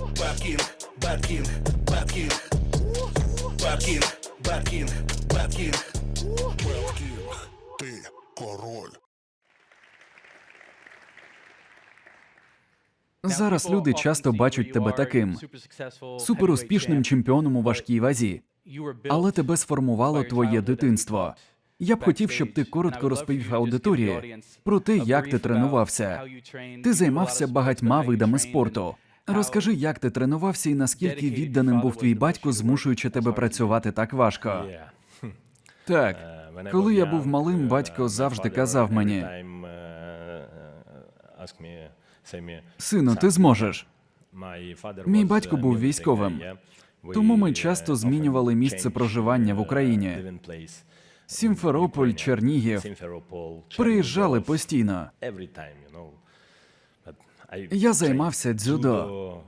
Бабкін, Бабкін, Бабкін, Бабкін, Бабкін, Бабкін. Беткін, ти король. Зараз люди часто бачать тебе таким суперуспішним чемпіоном у важкій вазі, але тебе сформувало твоє дитинство. Я б хотів, щоб ти коротко розповів аудиторії про те, як ти тренувався. Ти займався багатьма видами спорту. Розкажи, як ти тренувався і наскільки відданим був твій батько, змушуючи тебе працювати так важко. Так, коли я був малим, батько завжди казав мені: сину, ти зможеш. Мій батько був військовим, Тому ми часто змінювали місце проживання в Україні. Сімферополь, Чернігів. Приїжджали постійно. Я займався дзюдо,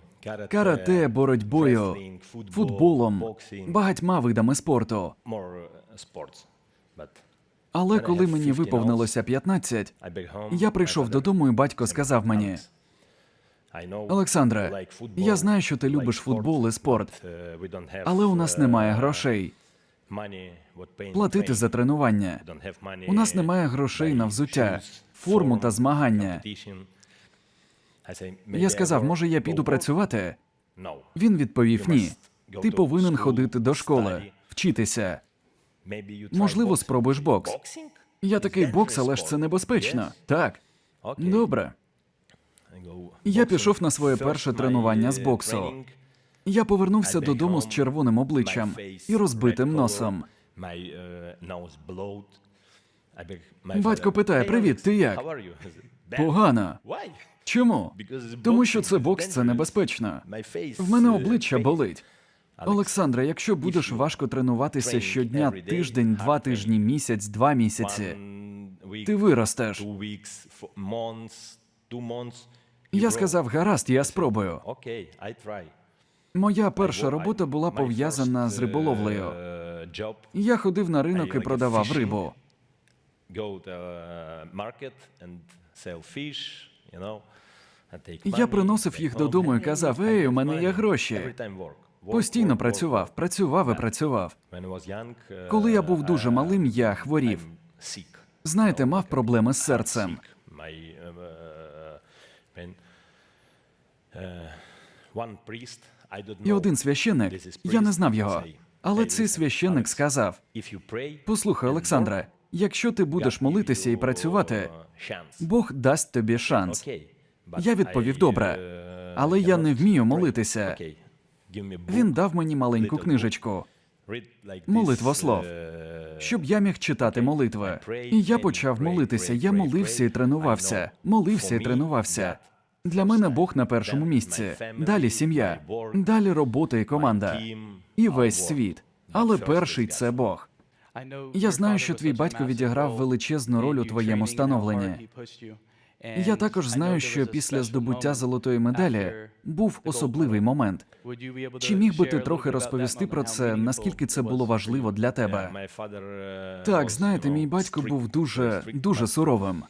карате, боротьбою, футболом, багатьма видами спорту. Але коли мені виповнилося 15, я прийшов додому, і батько сказав мені: Олександре, я знаю, що ти любиш футбол і спорт, але у нас немає грошей платити за тренування. У нас немає грошей на взуття, форму та змагання. Я сказав, може, я піду працювати? Він відповів: ні. Ти повинен ходити до школи, вчитися. Можливо, спробуєш бокс. Я такий бокс, але ж це небезпечно. Так, добре. Я пішов на своє перше тренування з боксу. Я повернувся додому з червоним обличчям і розбитим носом. Батько питає: Привіт, ти як? Погано. Чому? Тому що це бокс, це небезпечно. В мене обличчя болить. Олександре, якщо будеш важко тренуватися щодня, тиждень, два тижні, місяць, два місяці, ти виростеш. Я сказав, гаразд, я спробую. Моя перша робота була пов'язана з риболовлею. Я ходив на ринок і продавав рибу. Я приносив їх додому і казав: Ей, у мене є гроші. Постійно працював, працював і працював. Коли я був дуже малим, я хворів. Знаєте, мав проблеми з серцем. І один священник, я не знав його, але цей священник сказав: Послухай, Олександре, якщо ти будеш молитися і працювати, Бог дасть тобі шанс. Я відповів добре, але я не вмію молитися. Він дав мені маленьку книжечку, молитвослов, щоб я міг читати молитви. І я почав молитися. Я молився і тренувався, молився і тренувався. Для мене Бог на першому місці. Далі сім'я, далі робота і команда, і весь світ. Але перший це Бог. Я знаю, що твій батько відіграв величезну роль у твоєму становленні. Я також знаю, що після здобуття золотої медалі був особливий момент. Чи міг би ти трохи розповісти про це, наскільки це було важливо для тебе? Так, знаєте, мій батько був дуже дуже суровим.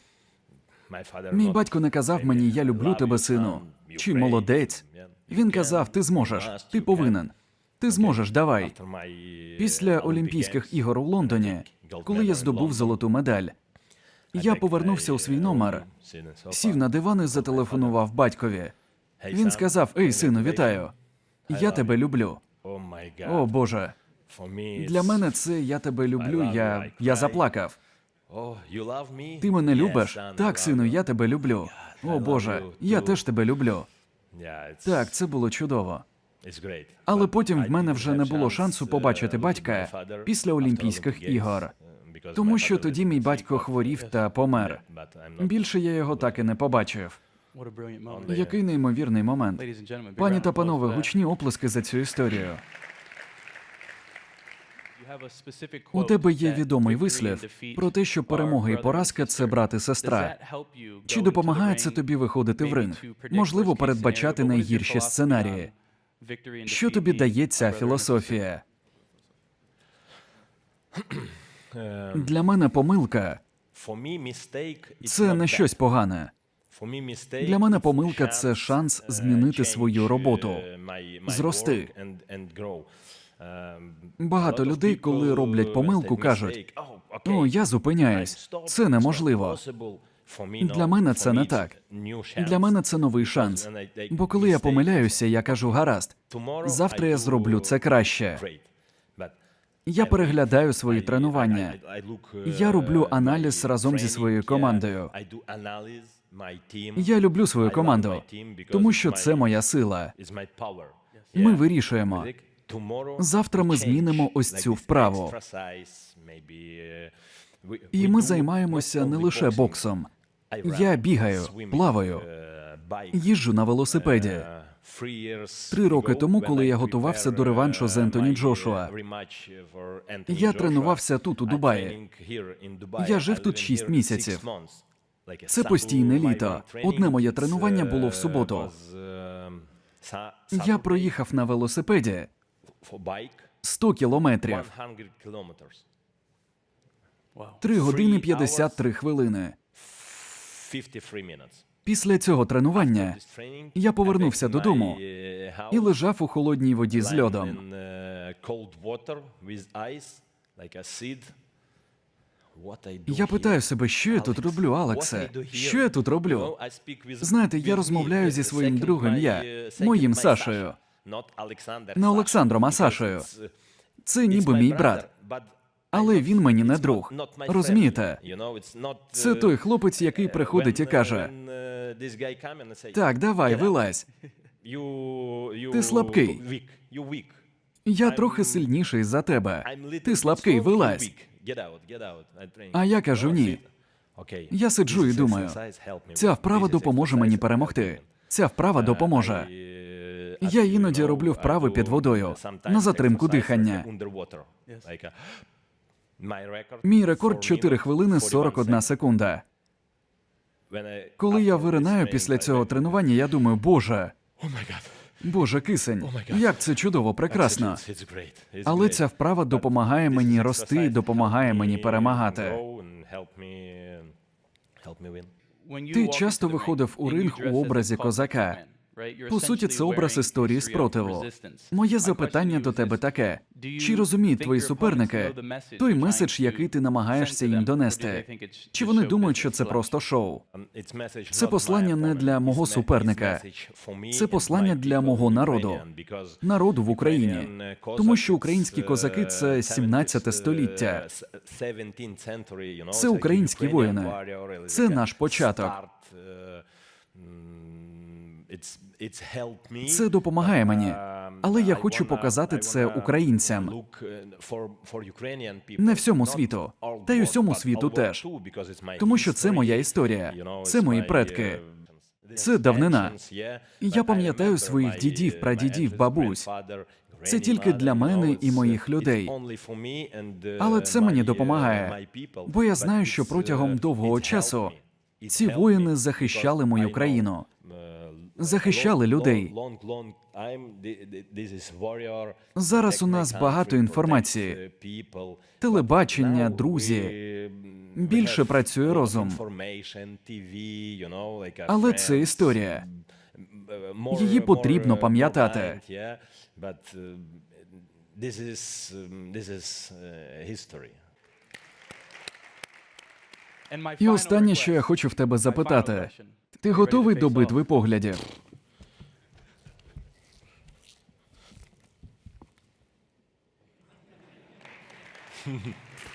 Мій батько не казав мені Я люблю тебе, сину, чи молодець. Він казав: Ти зможеш, ти повинен. Ти зможеш, давай. Після Олімпійських ігор у Лондоні, коли я здобув золоту медаль, я повернувся у свій номер, сів на диван і зателефонував батькові. Він сказав: Ей, сину, вітаю. Я тебе люблю. О Боже, для мене це я тебе люблю. Я, я заплакав. Ти мене любиш? Так, сину, я тебе люблю. О Боже, я теж тебе люблю. Так, це було чудово. Але потім в мене вже не було шансу побачити батька після Олімпійських ігор. Тому що тоді мій батько хворів та помер. Більше я його так і не побачив. Який неймовірний момент. Пані та панове, гучні оплески за цю історію. У тебе є відомий вислів про те, що перемога і поразка це брат і сестра. Чи допомагає це тобі виходити в ринг? Можливо, передбачати найгірші сценарії. Що тобі дає ця філософія? Для мене помилка це не щось погане. Для мене помилка це шанс змінити свою роботу, зрости. Багато людей, коли роблять помилку, кажуть, «О, я зупиняюсь. Це неможливо». Для мене це не так. Для мене це новий шанс. Бо коли я помиляюся, я кажу гаразд. Завтра я зроблю це краще. Я переглядаю свої тренування. Я роблю аналіз разом зі своєю командою. Я люблю свою команду, тому що це моя сила. Ми вирішуємо. Завтра ми змінимо ось цю вправу. І ми займаємося не лише боксом. Я бігаю, плаваю, їжджу на велосипеді. Три роки тому, коли я готувався до реваншу з Ентоні Джошуа, Я тренувався тут, у Дубаї. Я жив тут 6 місяців. Це постійне літо. Одне моє тренування було в суботу. Я проїхав на велосипеді 100 кілометрів, 3 години 53 хвилини. Після цього тренування Я повернувся додому і лежав у холодній воді з льодом. Я питаю себе, що я тут роблю, Алексе? Що я тут роблю? Знаєте, я розмовляю зі своїм другом, я, моїм Сашою. Не Олександром, а Сашою. Це ніби мій брат. Але він мені не друг. Розумієте? Це той хлопець, який приходить і каже: Так, давай, вилазь. Ти слабкий. Я трохи сильніший за тебе. Ти слабкий, вилазь. А я кажу ні. Я сиджу і думаю, ця вправа допоможе мені перемогти. Ця вправа допоможе. Я іноді роблю вправи під водою на затримку дихання. Мій рекорд 4 хвилини 41 секунда. Коли я виринаю після цього тренування, я думаю, боже, боже, кисень, як це чудово, прекрасно. Але ця вправа допомагає мені рости, допомагає мені перемагати. Ти часто виходив у ринг у образі козака. По суті, це образ історії спротиву. Моє запитання до тебе таке: чи розуміють твої суперники той меседж, який ти намагаєшся їм донести? Чи вони думають, що це просто шоу? Це послання не для мого суперника, Це послання для мого народу, народу в Україні, тому що українські козаки це 17 століття. Це українські воїни. Це наш початок. Це допомагає мені, але я хочу показати це українцям. Не всьому світу, та й усьому світу теж. Тому що це моя історія, це мої предки. Це давнина. Я пам'ятаю своїх дідів, прадідів, бабусь. Це тільки для мене і моїх людей. Але це мені допомагає, бо я знаю, що протягом довгого часу ці воїни захищали мою країну, захищали людей. Зараз у нас багато інформації, телебачення, друзі. Більше працює розум. Але це історія. Її потрібно пам'ятати. І останнє, що я хочу в тебе запитати: ти готовий до битви поглядів?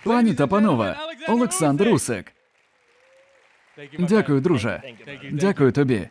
Пані та панове, Олександр Усик. Дякую, друже. Дякую тобі.